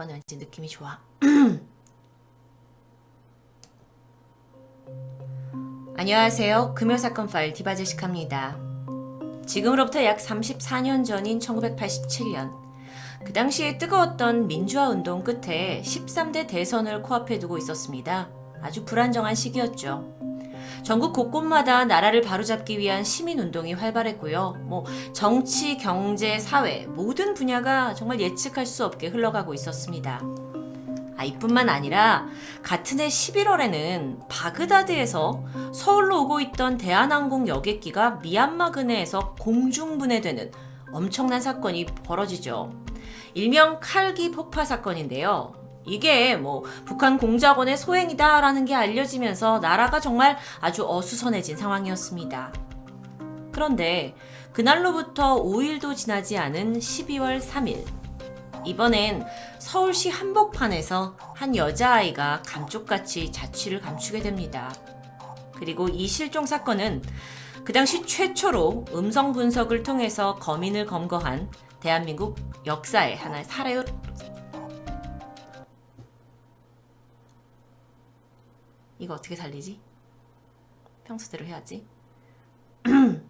이번에 왠지 느낌이 좋아. 안녕하세요. 금요사건 파일 디바제식합니다. 지금으로부터 약 34년 전인 1987년. 그 당시에 뜨거웠던 민주화 운동 끝에 13대 대선을 코앞에 두고 있었습니다. 아주 불안정한 시기였죠. 전국 곳곳마다 나라를 바로잡기 위한 시민운동이 활발했고요. 뭐, 정치, 경제, 사회, 모든 분야가 정말 예측할 수 없게 흘러가고 있었습니다. 아, 이뿐만 아니라 같은 해 11월에는 바그다드에서 서울로 오고 있던 대한항공 여객기가 미얀마 근해에서 공중분해되는 엄청난 사건이 벌어지죠. 일명 칼기 폭파 사건인데요. 이게 뭐 북한 공작원의 소행이다라는 게 알려지면서 나라가 정말 아주 어수선해진 상황이었습니다. 그런데 그날로부터 5일도 지나지 않은 12월 3일. 이번엔 서울시 한복판에서 한 여자아이가 감쪽같이 자취를 감추게 됩니다. 그리고 이 실종 사건은 그 당시 최초로 음성 분석을 통해서 거민을 검거한 대한민국 역사의 하나의 사례 이거 어떻게 살리지? 평소대로 해야지.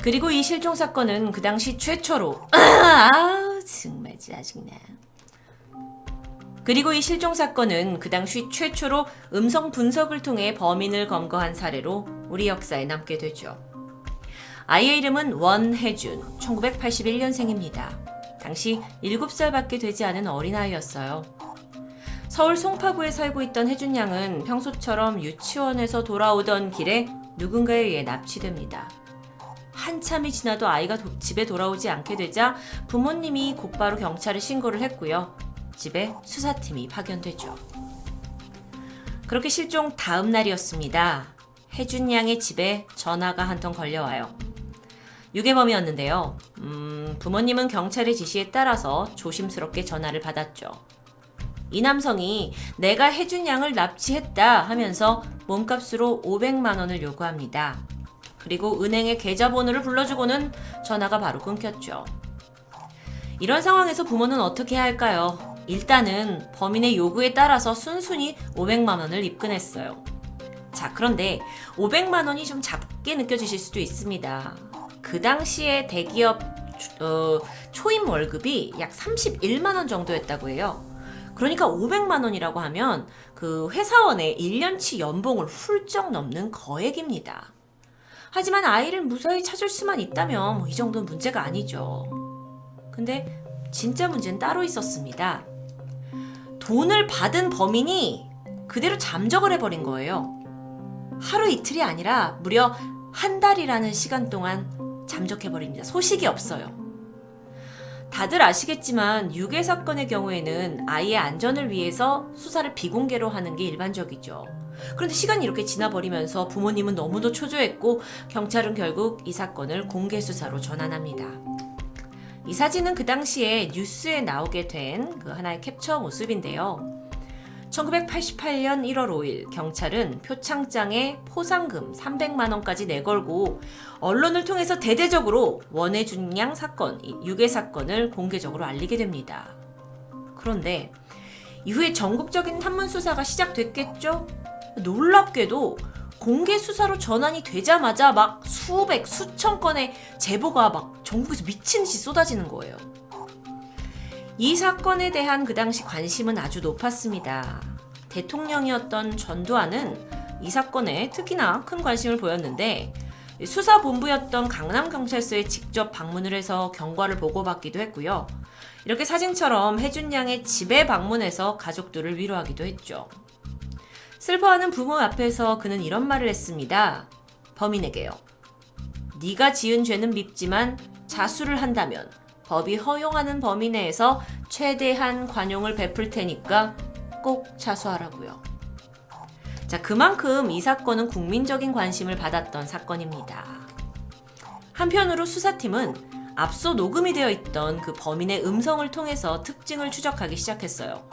그리고 이 실종 사건은 그 당시 최초로 아우 정말 짜증나. 그리고 이 실종 사건은 그 당시 최초로 음성 분석을 통해 범인을 검거한 사례로 우리 역사에 남게 되죠. 아이의 이름은 원혜준, 1981년생입니다. 당시 7살밖에 되지 않은 어린아이였어요. 서울 송파구에 살고 있던 혜준 양은 평소처럼 유치원에서 돌아오던 길에 누군가에 의해 납치됩니다. 한참이 지나도 아이가 도- 집에 돌아오지 않게 되자 부모님이 곧바로 경찰에 신고를 했고요. 집에 수사팀이 파견되죠. 그렇게 실종 다음 날이었습니다. 혜준 양의 집에 전화가 한 통 걸려와요. 유괴범이었는데요. 음, 부모님은 경찰의 지시에 따라서 조심스럽게 전화를 받았죠. 이 남성이 내가 혜준 양을 납치했다 하면서 몸값으로 500만 원을 요구합니다. 그리고 은행의 계좌번호를 불러주고는 전화가 바로 끊겼죠. 이런 상황에서 부모는 어떻게 해야 할까요? 일단은 범인의 요구에 따라서 순순히 500만 원을 입금했어요. 자, 그런데 500만 원이 좀 작게 느껴지실 수도 있습니다. 그 당시에 대기업 어, 초임 월급이 약 31만 원 정도였다고 해요. 그러니까 500만 원이라고 하면 그 회사원의 1년치 연봉을 훌쩍 넘는 거액입니다. 하지만 아이를 무사히 찾을 수만 있다면 뭐 이 정도는 문제가 아니죠. 근데 진짜 문제는 따로 있었습니다. 돈을 받은 범인이 그대로 잠적을 해버린 거예요. 하루 이틀이 아니라 무려 한 달이라는 시간 동안 잠적해버립니다. 소식이 없어요. 다들 아시겠지만 유괴 사건의 경우에는 아이의 안전을 위해서 수사를 비공개로 하는 게 일반적이죠. 그런데 시간이 이렇게 지나버리면서 부모님은 너무도 초조했고 경찰은 결국 이 사건을 공개 수사로 전환합니다. 이 사진은 그 당시에 뉴스에 나오게 된 그 하나의 캡처 모습인데요. 1988년 1월 5일 경찰은 표창장에 포상금 300만 원까지 내걸고 언론을 통해서 대대적으로 원해준 양 사건, 이 유괴 사건을 공개적으로 알리게 됩니다. 그런데 이후에 전국적인 한문 수사가 시작됐겠죠? 놀랍게도 공개 수사로 전환이 되자마자 막 수백, 수천 건의 제보가 막 전국에서 미친 듯이 쏟아지는 거예요. 이 사건에 대한 그 당시 관심은 아주 높았습니다. 대통령이었던 전두환은 이 사건에 특히나 큰 관심을 보였는데 수사본부였던 강남경찰서에 직접 방문을 해서 경과를 보고받기도 했고요. 이렇게 사진처럼 혜준 양의 집에 방문해서 가족들을 위로하기도 했죠. 슬퍼하는 부모 앞에서 그는 이런 말을 했습니다. 범인에게요. 네가 지은 죄는 밉지만 자수를 한다면 법이 허용하는 범위 내에서 최대한 관용을 베풀 테니까 꼭 자수하라고요. 자, 그만큼 이 사건은 국민적인 관심을 받았던 사건입니다. 한편으로 수사팀은 앞서 녹음이 되어 있던 그 범인의 음성을 통해서 특징을 추적하기 시작했어요.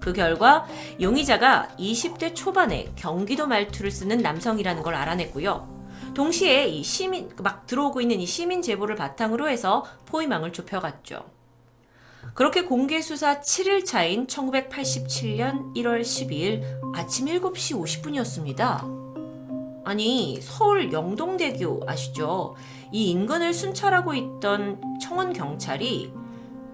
그 결과 용의자가 20대 초반에 경기도 말투를 쓰는 남성이라는 걸 알아냈고요. 동시에 이 시민 막 들어오고 있는 이 시민 제보를 바탕으로 해서 포위망을 좁혀갔죠. 그렇게 공개 수사 7일 차인 1987년 1월 12일 아침 7시 50분이었습니다. 아니, 서울 영동대교 아시죠? 이 인근을 순찰하고 있던 청원 경찰이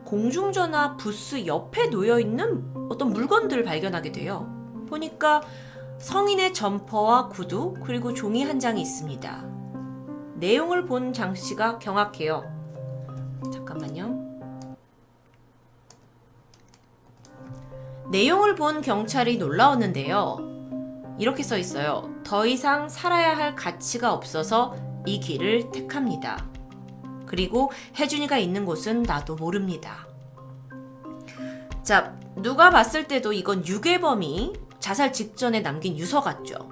공중전화 부스 옆에 놓여 있는 어떤 물건들을 발견하게 돼요. 보니까 성인의 점퍼와 구두 그리고 종이 한 장이 있습니다. 내용을 본 장 씨가 경악해요. 잠깐만요. 내용을 본 경찰이 놀라웠는데요. 이렇게 써 있어요. 더 이상 살아야 할 가치가 없어서 이 길을 택합니다. 그리고 혜준이가 있는 곳은 나도 모릅니다. 자, 누가 봤을 때도 이건 유괴범이 자살 직전에 남긴 유서 같죠.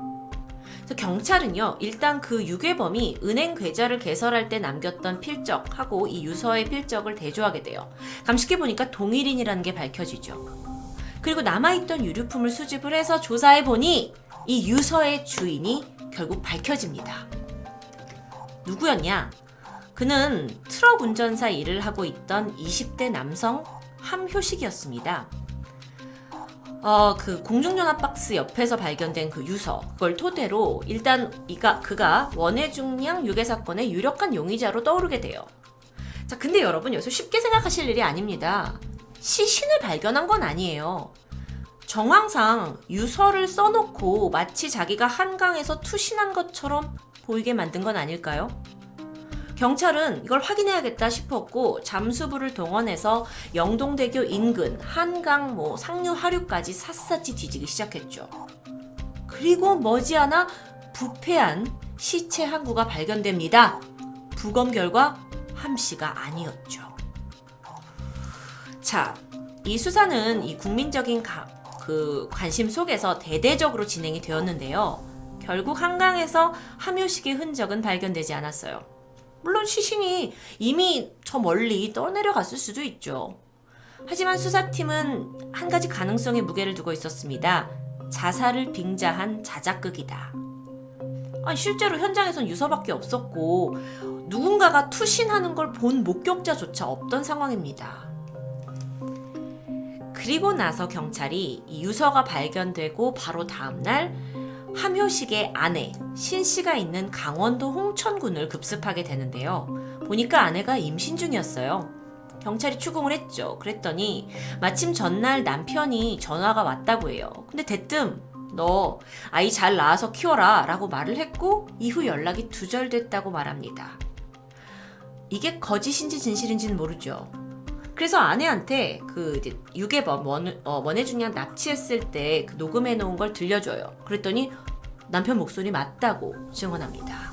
경찰은요, 일단 그 유괴범이 은행 계좌를 개설할 때 남겼던 필적하고 이 유서의 필적을 대조하게 돼요. 감식해 보니까 동일인이라는 게 밝혀지죠. 그리고 남아있던 유류품을 수집을 해서 조사해 보니 이 유서의 주인이 결국 밝혀집니다. 누구였냐? 그는 트럭 운전사 일을 하고 있던 20대 남성 함효식이었습니다. 어, 그 공중전화 박스 옆에서 발견된 그 유서, 그걸 토대로 일단 이가, 그가 원해중량 유괴 사건의 유력한 용의자로 떠오르게 돼요. 자, 근데 여러분 여기서 쉽게 생각하실 일이 아닙니다. 시신을 발견한 건 아니에요. 정황상 유서를 써놓고 마치 자기가 한강에서 투신한 것처럼 보이게 만든 건 아닐까요? 경찰은 이걸 확인해야겠다 싶었고 잠수부를 동원해서 영동대교 인근 한강 뭐 상류 하류까지 샅샅이 뒤지기 시작했죠. 그리고 머지않아 부패한 시체 한 구가 발견됩니다. 부검 결과 함 씨가 아니었죠. 자, 이 수사는 이 국민적인 가, 그 관심 속에서 대대적으로 진행이 되었는데요. 결국 한강에서 함효식의 흔적은 발견되지 않았어요. 물론 시신이 이미 저 멀리 떠내려갔을 수도 있죠. 하지만 수사팀은 한 가지 가능성의 무게를 두고 있었습니다. 자살을 빙자한 자작극이다. 아니, 실제로 현장에선 유서밖에 없었고 누군가가 투신하는 걸 본 목격자조차 없던 상황입니다. 그리고 나서 경찰이 이 유서가 발견되고 바로 다음날 함효식의 아내 신 씨가 있는 강원도 홍천군을 급습하게 되는데요. 보니까 아내가 임신 중이었어요. 경찰이 추궁을 했죠. 그랬더니 마침 전날 남편이 전화가 왔다고 해요. 근데 대뜸 너 아이 잘 낳아서 키워라 라고 말을 했고 이후 연락이 두절됐다고 말합니다. 이게 거짓인지 진실인지는 모르죠. 그래서 아내한테 그 이제 유괴범 원, 어, 원해중량 납치했을 때 그 녹음해 놓은 걸 들려줘요. 그랬더니 남편 목소리 맞다고 증언합니다.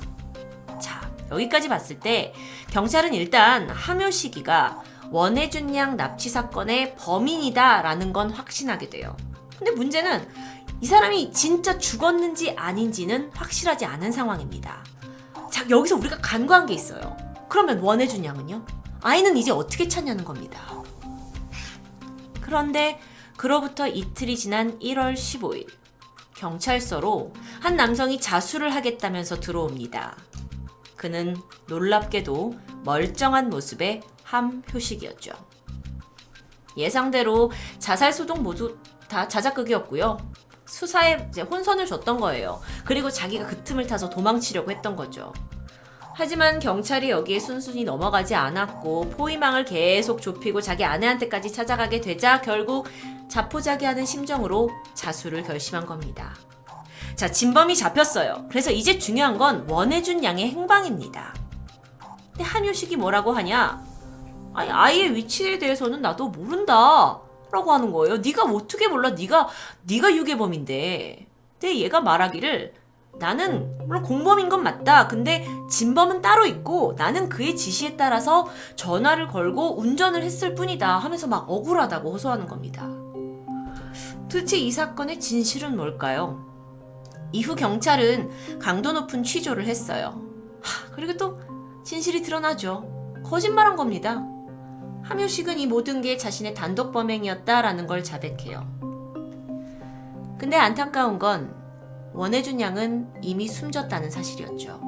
자, 여기까지 봤을 때 경찰은 일단 함효식이가 원해준 양 납치 사건의 범인이다라는 건 확신하게 돼요. 근데 문제는 이 사람이 진짜 죽었는지 아닌지는 확실하지 않은 상황입니다. 자, 여기서 우리가 간과한 게 있어요. 그러면 원해준 양은요? 아이는 이제 어떻게 찾냐는 겁니다. 그런데 그로부터 이틀이 지난 1월 15일 경찰서로 한 남성이 자수를 하겠다면서 들어옵니다. 그는 놀랍게도 멀쩡한 모습의 함효식이었죠. 예상대로 자살 소동 모두 다 자작극이었고요. 수사에 혼선을 줬던 거예요. 그리고 자기가 그 틈을 타서 도망치려고 했던 거죠. 하지만 경찰이 여기에 순순히 넘어가지 않았고 포위망을 계속 좁히고 자기 아내한테까지 찾아가게 되자 결국 자포자기하는 심정으로 자수를 결심한 겁니다. 자, 진범이 잡혔어요. 그래서 이제 중요한 건 원해준 양의 행방입니다. 근데 한효식이 뭐라고 하냐? 아니, 아이의 위치에 대해서는 나도 모른다. 라고 하는 거예요. 네가 어떻게 몰라? 네가 네가 유괴범인데. 근데 얘가 말하기를 나는 물론 공범인 건 맞다. 근데 진범은 따로 있고 나는 그의 지시에 따라서 전화를 걸고 운전을 했을 뿐이다 하면서 막 억울하다고 호소하는 겁니다. 도대체 이 사건의 진실은 뭘까요? 이후 경찰은 강도 높은 취조를 했어요. 하, 그리고 또 진실이 드러나죠. 거짓말한 겁니다. 함효식은 이 모든 게 자신의 단독 범행이었다라는 걸 자백해요. 근데 안타까운 건 원해준 양은 이미 숨졌다는 사실이었죠.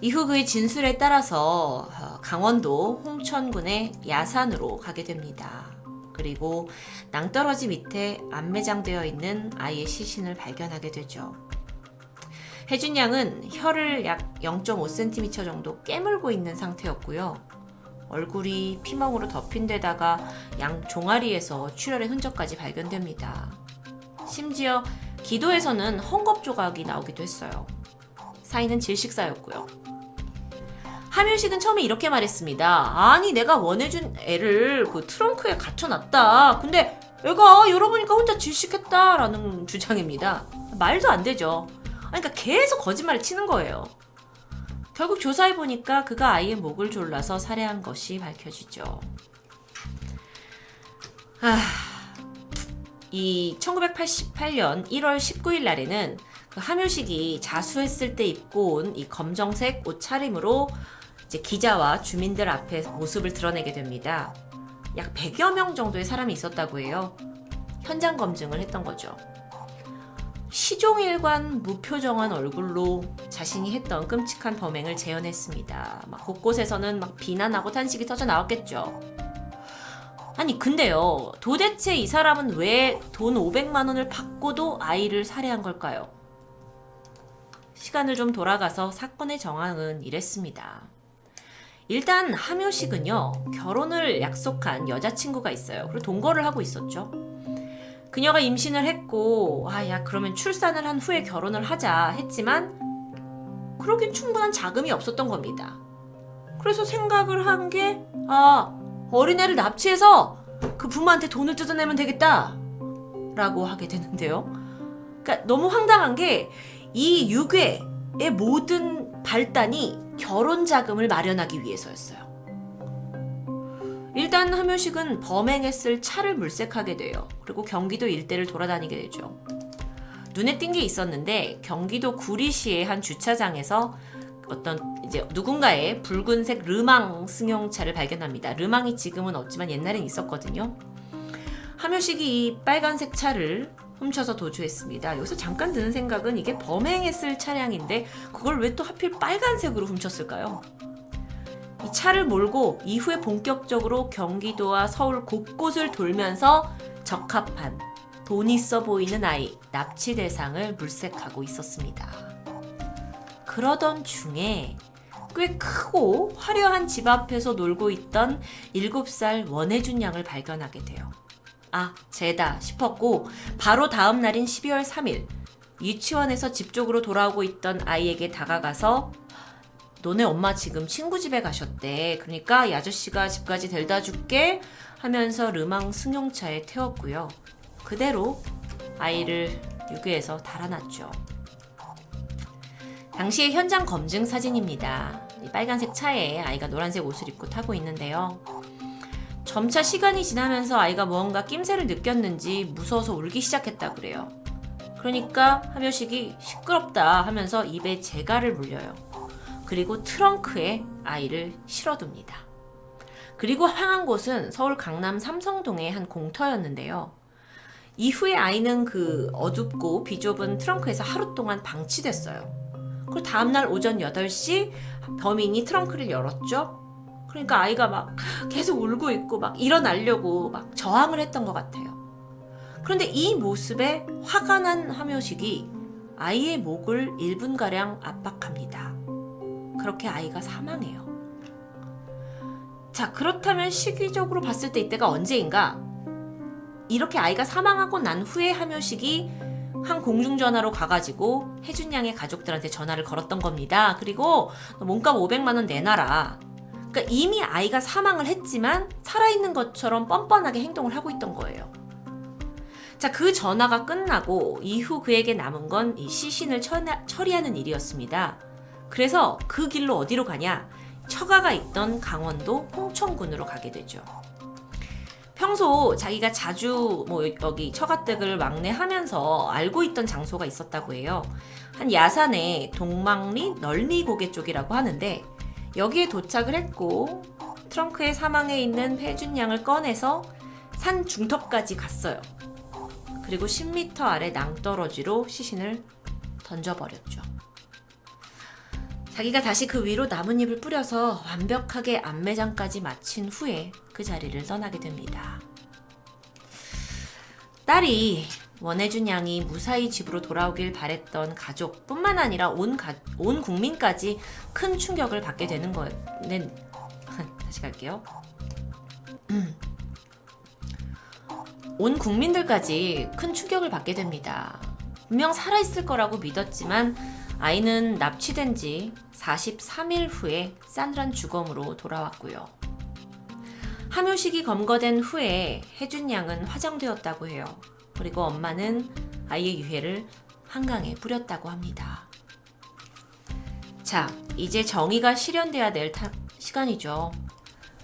이후 그의 진술에 따라서 어, 강원도 홍천군의 야산으로 가게 됩니다. 그리고 낭떠러지 밑에 안매장되어 있는 아이의 시신을 발견하게 되죠. 혜준 양은 혀를 약 0.5cm 정도 깨물고 있는 상태였고요. 얼굴이 피멍으로 덮인 데다가 양 종아리에서 출혈의 흔적까지 발견됩니다. 심지어 기도에서는 헝겊 조각이 나오기도 했어요. 사인은 질식사였고요. 하밀식은 처음에 이렇게 말했습니다. 아니 내가 원해준 애를 그 트렁크에 갇혀놨다. 근데 애가 열어보니까 혼자 질식했다라는 주장입니다. 말도 안 되죠. 그러니까 계속 거짓말을 치는 거예요. 결국 조사해 보니까 그가 아이의 목을 졸라서 살해한 것이 밝혀지죠. 아, 이 1988년 1월 19일 날에는 그 하묘식이 자수했을 때 입고 온 이 검정색 옷 차림으로 이제 기자와 주민들 앞에 모습을 드러내게 됩니다. 약 100여 명 정도의 사람이 있었다고 해요. 현장 검증을 했던 거죠. 시종일관 무표정한 얼굴로 자신이 했던 끔찍한 범행을 재현했습니다. 막 곳곳에서는 막 비난하고 탄식이 터져 나왔겠죠. 아니 근데요 도대체 이 사람은 왜 돈 500만 원을 받고도 아이를 살해한 걸까요? 시간을 좀 돌아가서 사건의 정황은 이랬습니다. 일단 하묘식은요 결혼을 약속한 여자친구가 있어요. 그리고 동거를 하고 있었죠. 그녀가 임신을 했고 아야 그러면 출산을 한 후에 결혼을 하자 했지만 그러긴 충분한 자금이 없었던 겁니다. 그래서 생각을 한 게 아 어린애를 납치해서 그 부모한테 돈을 뜯어내면 되겠다 라고 하게 되는데요. 그러니까 너무 황당한 게 이 유괴의 모든 발단이 결혼 자금을 마련하기 위해서였어요. 일단 하묘식은 범행했을 차를 물색하게 돼요. 그리고 경기도 일대를 돌아다니게 되죠. 눈에 띈 게 있었는데 경기도 구리시의 한 주차장에서 어떤 이제 누군가의 붉은색 르망 승용차를 발견합니다. 르망이 지금은 없지만 옛날엔 있었거든요. 하묘식이 이 빨간색 차를 훔쳐서 도주했습니다. 여기서 잠깐 드는 생각은 이게 범행했을 차량인데 그걸 왜 또 하필 빨간색으로 훔쳤을까요? 이 차를 몰고 이후에 본격적으로 경기도와 서울 곳곳을 돌면서 적합한 돈 있어 보이는 아이 납치 대상을 물색하고 있었습니다. 그러던 중에 꽤 크고 화려한 집 앞에서 놀고 있던 7살 원혜준 양을 발견하게 돼요. 아, 쟤다 싶었고 바로 다음 날인 12월 3일 유치원에서 집 쪽으로 돌아오고 있던 아이에게 다가가서 너네 엄마 지금 친구 집에 가셨대. 그러니까 이 아저씨가 집까지 데려다 줄게 하면서 르망 승용차에 태웠고요. 그대로 아이를 유괴해서 달아났죠. 당시의 현장 검증 사진입니다. 이 빨간색 차에 아이가 노란색 옷을 입고 타고 있는데요. 점차 시간이 지나면서 아이가 무언가 낌새를 느꼈는지 무서워서 울기 시작했다 그래요. 그러니까 하묘식이 시끄럽다 하면서 입에 재갈을 물려요. 그리고 트렁크에 아이를 실어둡니다. 그리고 향한 곳은 서울 강남 삼성동의 한 공터였는데요. 이후에 아이는 그 어둡고 비좁은 트렁크에서 하루 동안 방치됐어요. 그리고 다음날 오전 8시 범인이 트렁크를 열었죠. 그러니까 아이가 막 계속 울고 있고 막 일어나려고 막 저항을 했던 것 같아요. 그런데 이 모습에 화가 난 하묘식이 아이의 목을 1분가량 압박합니다. 그렇게 아이가 사망해요. 자, 그렇다면 시기적으로 봤을 때 이때가 언제인가? 이렇게 아이가 사망하고 난 후에 하묘식이 한 공중전화로 가가지고 혜준 양의 가족들한테 전화를 걸었던 겁니다. 그리고 몸값 500만 원 내놔라. 그러니까 이미 아이가 사망을 했지만 살아있는 것처럼 뻔뻔하게 행동을 하고 있던 거예요. 자, 그 전화가 끝나고 이후 그에게 남은 건 이 시신을 처나- 처리하는 일이었습니다. 그래서 그 길로 어디로 가냐? 처가가 있던 강원도 홍천군으로 가게 되죠. 평소 자기가 자주 뭐 여기 처가댁을 왕래하면서 알고 있던 장소가 있었다고 해요. 한 야산의 동망리 널미 고개 쪽이라고 하는데 여기에 도착을 했고 트렁크에 사망해 있는 폐준 양을 꺼내서 산 중턱까지 갔어요. 그리고 10m 아래 낭떠러지로 시신을 던져버렸죠. 자기가 다시 그 위로 나뭇잎을 뿌려서 완벽하게 안매장까지 마친 후에 그 자리를 떠나게 됩니다. 딸이 원해준 양이 무사히 집으로 돌아오길 바랬던 가족뿐만 아니라 온, 가, 온 국민까지 큰 충격을 받게 되는 거는 다시 갈게요. 온 국민들까지 큰 충격을 받게 됩니다. 분명 살아있을 거라고 믿었지만 아이는 납치된 지 43일 후에 싸늘한 죽음으로 돌아왔고요. 함유식이 검거된 후에 혜준 양은 화장되었다고 해요. 그리고 엄마는 아이의 유해를 한강에 뿌렸다고 합니다. 자, 이제 정의가 실현돼야 될 타- 시간이죠.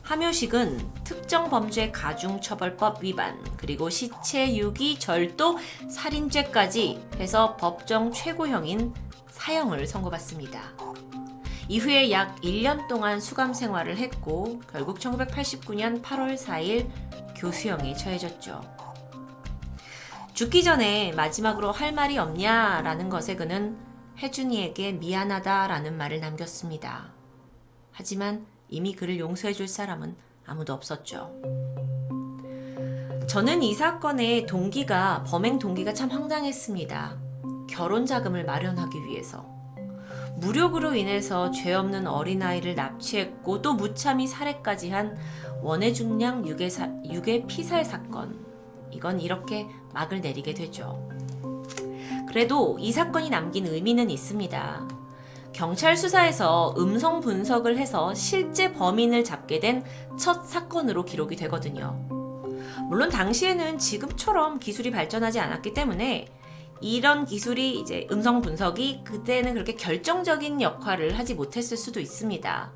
함유식은 특정 범죄 가중처벌법 위반, 그리고 시체 유기, 절도, 살인죄까지 해서 법정 최고형인 사형을 선고받습니다. 이후에 약 1년 동안 수감 생활을 했고 결국 1989년 8월 4일 교수형에 처해졌죠. 죽기 전에 마지막으로 할 말이 없냐 라는 것에 그는 혜준이에게 미안하다 라는 말을 남겼습니다. 하지만 이미 그를 용서해 줄 사람은 아무도 없었죠. 저는 이 사건의 동기가 범행 동기가 참 황당했습니다. 결혼 자금을 마련하기 위해서 무력으로 인해서 죄 없는 어린아이를 납치했고 또 무참히 살해까지 한 원해중량 유괴, 사, 유괴 피살 사건. 이건 이렇게 막을 내리게 되죠. 그래도 이 사건이 남긴 의미는 있습니다. 경찰 수사에서 음성 분석을 해서 실제 범인을 잡게 된 첫 사건으로 기록이 되거든요. 물론 당시에는 지금처럼 기술이 발전하지 않았기 때문에 이런 기술이 이제 음성 분석이 그때는 그렇게 결정적인 역할을 하지 못했을 수도 있습니다.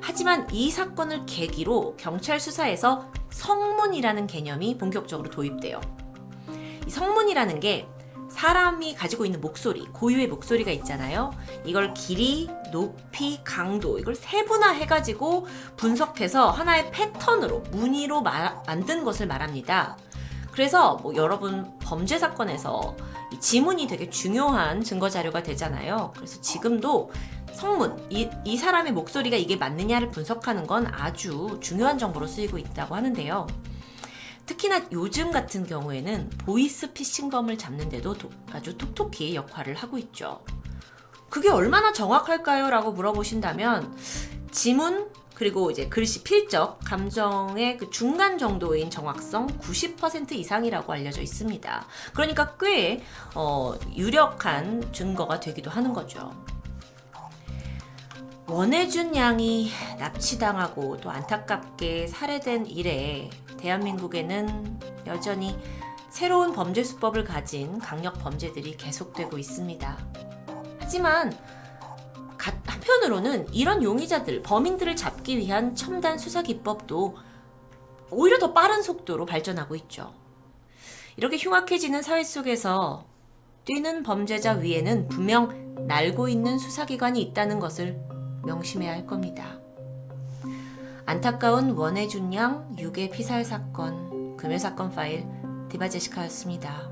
하지만 이 사건을 계기로 경찰 수사에서 성문이라는 개념이 본격적으로 도입돼요. 이 성문이라는 게 사람이 가지고 있는 목소리, 고유의 목소리가 있잖아요. 이걸 길이, 높이, 강도, 이걸 세분화해가지고 분석해서 하나의 패턴으로, 무늬로 마- 만든 것을 말합니다. 그래서 뭐 여러분 범죄 사건에서 이 지문이 되게 중요한 증거 자료가 되잖아요. 그래서 지금도 성문, 이, 이 사람의 목소리가 이게 맞느냐를 분석하는 건 아주 중요한 정보로 쓰이고 있다고 하는데요. 특히나 요즘 같은 경우에는 보이스 피싱범을 잡는데도 도- 아주 톡톡히 역할을 하고 있죠. 그게 얼마나 정확할까요? 라고 물어보신다면 지문 그리고 이제 글씨 필적, 감정의 그 중간 정도인 정확성 90% 이상이라고 알려져 있습니다. 그러니까 꽤 어, 유력한 증거가 되기도 하는 거죠. 원해준 양이 납치당하고 또 안타깝게 살해된 이래 대한민국에는 여전히 새로운 범죄 수법을 가진 강력 범죄들이 계속되고 있습니다. 하지만 가- 한편으로는 이런 용의자들, 범인들을 잡기 위한 첨단 수사 기법도 오히려 더 빠른 속도로 발전하고 있죠. 이렇게 흉악해지는 사회 속에서 뛰는 범죄자 위에는 분명 날고 있는 수사기관이 있다는 것을 명심해야 할 겁니다. 안타까운 원해준 양 유괴 피살 사건 금요 사건 파일 디바제시카였습니다.